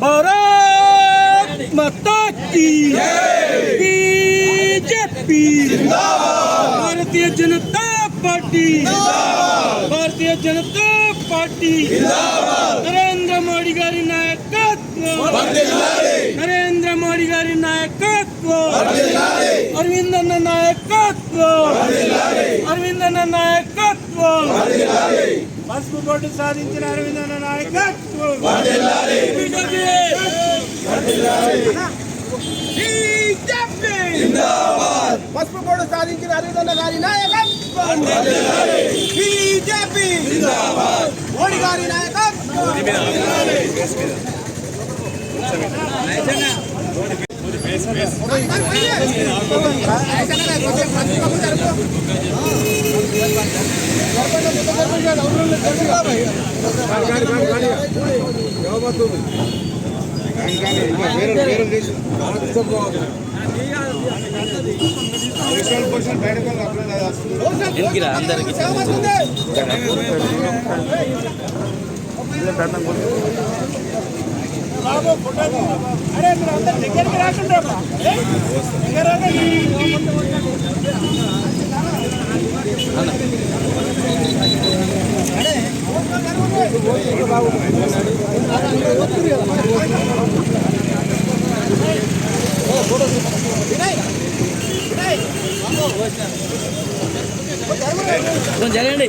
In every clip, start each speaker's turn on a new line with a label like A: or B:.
A: भारत माता की BJP. Bharatiya Janata party. Bharatiya Janata party. Narendra Modi गारी नायकत्व। नरेंद्र मोदी गारी नायकत्व। అరవిందన్న నాయకత్వం అరవిందన్న నాయకత్వం పసుపు బోర్డు సాధించిన అరవిందన్న నాయకత్వం
B: పసుపు బోర్డు సాధించిన అరవిందన్న గారి నాయకత్వం బీజేపీ మోడీ గారి నాయకత్వం ఎందుకిరా అందరికి
A: అరే మీరు అందరు దగ్గరికి రాకుండా దగ్గర జరగండి.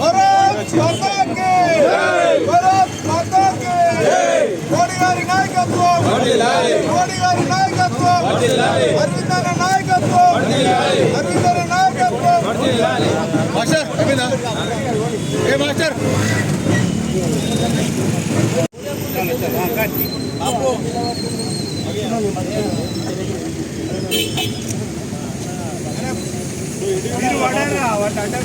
B: భారత్ మాతా కి భారత్ మాతా కి మోడీ గారి నాయకత్వం మోడీ గారి నాయకత్వం అరవిందన్న నాయకత్వం! అరవిందన్న నాయకత్వం! మాస్టర్ ఏ మాస్టర్?
A: మీరు వాడారా వాటి అడ్డం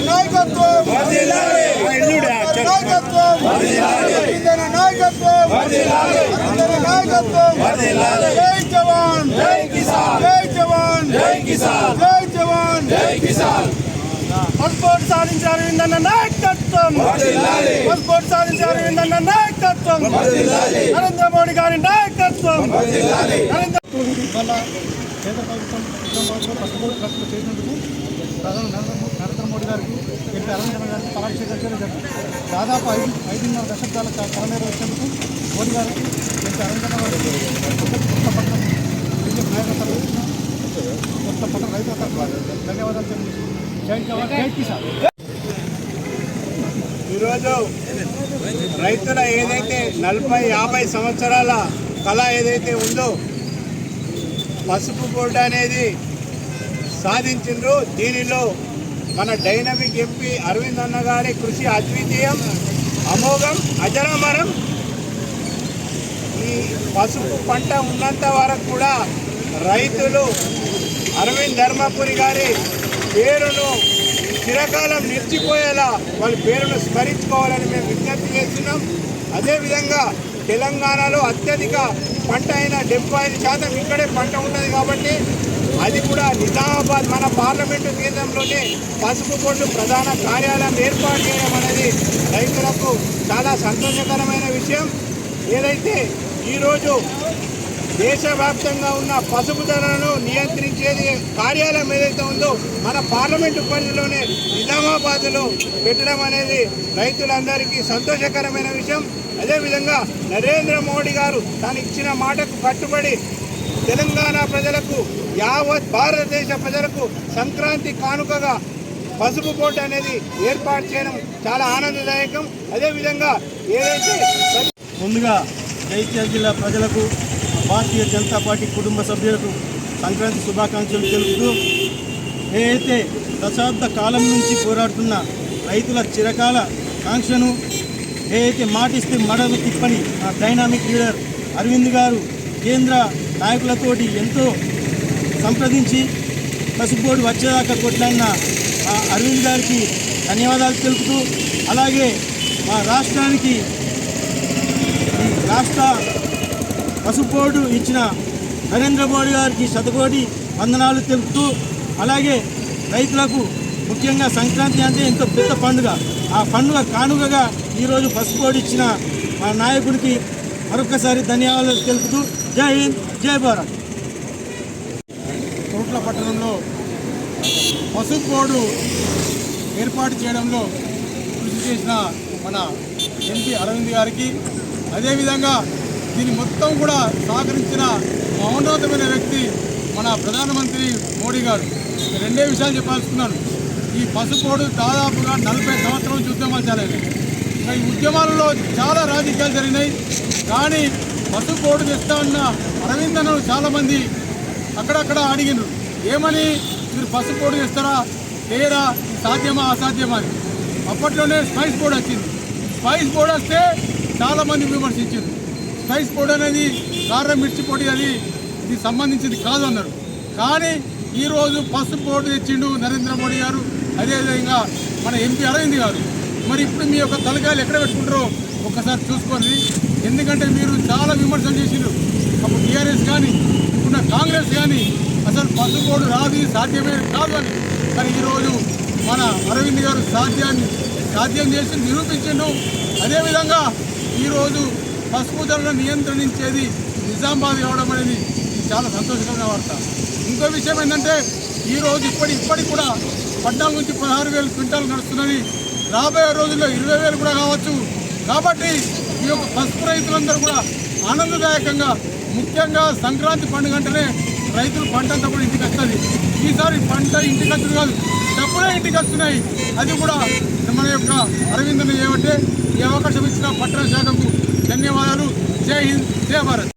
B: నాయకత్వం అరవిందన్న నాయకత్వం అరవిందన్న నాయకత్వం జై జవాన్ జై కిసాన్. జై జవాన్ జై కిసాన్. జై జవాన్ జై కిసాన్
A: పాస్పోర్ట్ సాధించారు అరవిందన్న నాయకత్వం పాస్పోర్ట్ సాధించారు అరవిందన్న నాయకత్వం నరేంద్ర మోడీ గారి నాయకత్వం నరేంద్ర
C: ఇవాళ కేంద్ర ప్రభుత్వం నిజామాబాద్లో చేసినందుకు ప్రధాని నరేంద్ర నరేంద్ర మోడీ గారికి ఎంపీ అరవింద్ గారికి పరాక్షేకరించడం జరిగింది దాదాపు ఐదు ఐదున్నర దశాబ్దాల కా- వచ్చేందుకు మోడీ గారికి ఎంపీ అరవింద్ గారికి కొత్త పట్ల బీజేపీ నాయకత్వం కొత్తపట్నం రైతుల తరఫున ధన్యవాదాలు తెలియజేస్తున్నాను
A: ఈరోజు రైతుల ఏదైతే నలభై యాభై సంవత్సరాల కళ ఏదైతే ఉందో పసుపు బోర్డు అనేది సాధించిండ్రు. దీనిలో మన డైనమిక్ ఎంపీ అరవింద్ అన్న గారి కృషి అద్వితీయం అమోఘం అజరామరం. ఈ పసుపు పంట ఉన్నంత వరకు కూడా రైతులు అరవింద్ ధర్మపురి గారి పేరును చిరకాలం నిలిచిపోయేలా వాళ్ళ పేరును స్మరించుకోవాలని మేము విజ్ఞప్తి చేస్తున్నాం. అదేవిధంగా తెలంగాణలో అత్యధిక పంట అయిన డెబ్బై ఐదు శాతం ఇక్కడే పంట ఉంటుంది కాబట్టి అది కూడా నిజామాబాద్ మన పార్లమెంటు కేంద్రంలోనే పసుపు బోర్డు ప్రధాన కార్యాలయం ఏర్పాటు చేయడం అనేది రైతులకు చాలా సంతోషకరమైన విషయం. ఏదైతే ఈరోజు దేశవ్యాప్తంగా ఉన్న పసుపు ధరలను నియంత్రించేది కార్యాలయం ఏదైతే ఉందో మన పార్లమెంటు పరిధిలోనే నిజామాబాద్లో పెట్టడం అనేది రైతులందరికీ సంతోషకరమైన విషయం. అదేవిధంగా నరేంద్ర మోడీ గారు తాను ఇచ్చిన మాటకు కట్టుబడి తెలంగాణ ప్రజలకు యావత్ భారతదేశ ప్రజలకు సంక్రాంతి కానుకగా పసుపు బోట్ అనేది ఏర్పాటు చేయడం చాలా ఆనందదాయకం. అదేవిధంగా ఏదైతే
D: ముందుగా జైత్యాల జిల్లా ప్రజలకు భారతీయ జనతా పార్టీ కుటుంబ సభ్యులకు సంక్రాంతి శుభాకాంక్షలు తెలుపుతూ ఏదైతే దశాబ్ద కాలం నుంచి పోరాడుతున్న రైతుల చిరకాల కాంక్షను ఏదైతే మాటిస్తే మడలు తిప్పని ఆ డైనామిక్ లీడర్ అరవింద్ గారు కేంద్ర నాయకులతోటి ఎంతో సంప్రదించి పసుపోడు వచ్చేదాకా కొట్లాడిన ఆ అరవింద్ గారికి ధన్యవాదాలు తెలుపుతూ అలాగే మా రాష్ట్రానికి ఈ రాష్ట్ర బోర్డు ఇచ్చిన నరేంద్ర మోడీ గారికి శతకోటి వందనాలు తెలుపుతూ అలాగే రైతులకు ముఖ్యంగా సంక్రాంతి అంటే ఎంతో పెద్ద పండుగ. ఆ పండుగ కానుకగా ఈరోజు పసుపోడు ఇచ్చిన మా నాయకుడికి మరొకసారి ధన్యవాదాలు తెలుపుతూ జై హింద్. జై భారత్
C: తోట్ల పట్టణంలో పసుపు బోర్డు ఏర్పాటు చేయడంలో కృషి చేసిన మన ఎంపీ అరవింద్ గారికి అదేవిధంగా దీని మొత్తం కూడా సహకరించిన మౌనోతమైన వ్యక్తి మన ప్రధానమంత్రి మోడీ గారు. రెండే విషయాలు చెప్పాల్సుకున్నాను. ఈ పసుపోడు దాదాపుగా నలభై సంవత్సరం నుంచి ఉద్యమాలు జరిగినాయి ఈ ఉద్యమాలలో చాలా రాజకీయాలు జరిగినాయి. కానీ పట్టు కోడు తెస్తా ఉన్న అరవిందను చాలామంది అక్కడక్కడ అడిగిను ఏమని? మీరు పసుపు కోడు చేస్తారా లేరా? సాధ్యమా? అసాధ్యమా అని. అప్పట్లోనే స్పైస్ బోర్డు వచ్చింది. స్పైస్ బోర్డు వస్తే చాలామంది విమర్శించారు స్పైస్ బోర్డు అనేది కారం మిర్చి పొడి అది ఇది సంబంధించింది కాదు అన్నారు. కానీ ఈరోజు పసుపు బోర్డు తెచ్చిండు నరేంద్ర మోడీ గారు. అదేవిధంగా మన ఎంపీ అరవింద్ గారు. మరి ఇప్పుడు మీ యొక్క తలకాయలు ఎక్కడ పెట్టుకుంటారో ఒక్కసారి చూసుకోండి. ఎందుకంటే మీరు చాలా విమర్శలు చేసిండ్రు అప్పుడు టీఆర్ఎస్ కానీ ఇప్పుడున్న కాంగ్రెస్ కానీ అసలు పసుపోడు రాదు సాధ్యమే కాదు అని. కానీ ఈరోజు మన అరవింద్ గారు సాధ్యాన్ని సాధ్యం చేసి నిరూపించిండు. అదేవిధంగా ఈరోజు పసుపు ధరలను నియంత్రించేది నిజామాబాద్ కావడం అనేది చాలా సంతోషకరమైన వార్త. ఇంకో విషయం ఏంటంటే ఈరోజు ఇప్పటి ఇప్పటికి కూడా పద్నాలుగు నుంచి పదహారు వేలు క్వింటాలు నడుస్తున్నది రాబోయే రోజుల్లో ఇరవై వేలు కూడా కావచ్చు. కాబట్టి ఈ యొక్క పసుపు రైతులందరూ కూడా ఆనందదాయకంగా ముఖ్యంగా సంక్రాంతి పండుగ అంటేనే రైతులు పంట అంతా కూడా ఇంటికి వస్తుంది. ఈసారి పంట ఇంటికి వచ్చింది కాదు డబ్బులే ఇంటికి వస్తున్నాయి. అది కూడా మన యొక్క అరవింద్ ఏమంటే ఈ అవకాశం ఇచ్చిన పట్టణ శాఖకు ధన్యవాదాలు. జై హింద్ జై భారత్.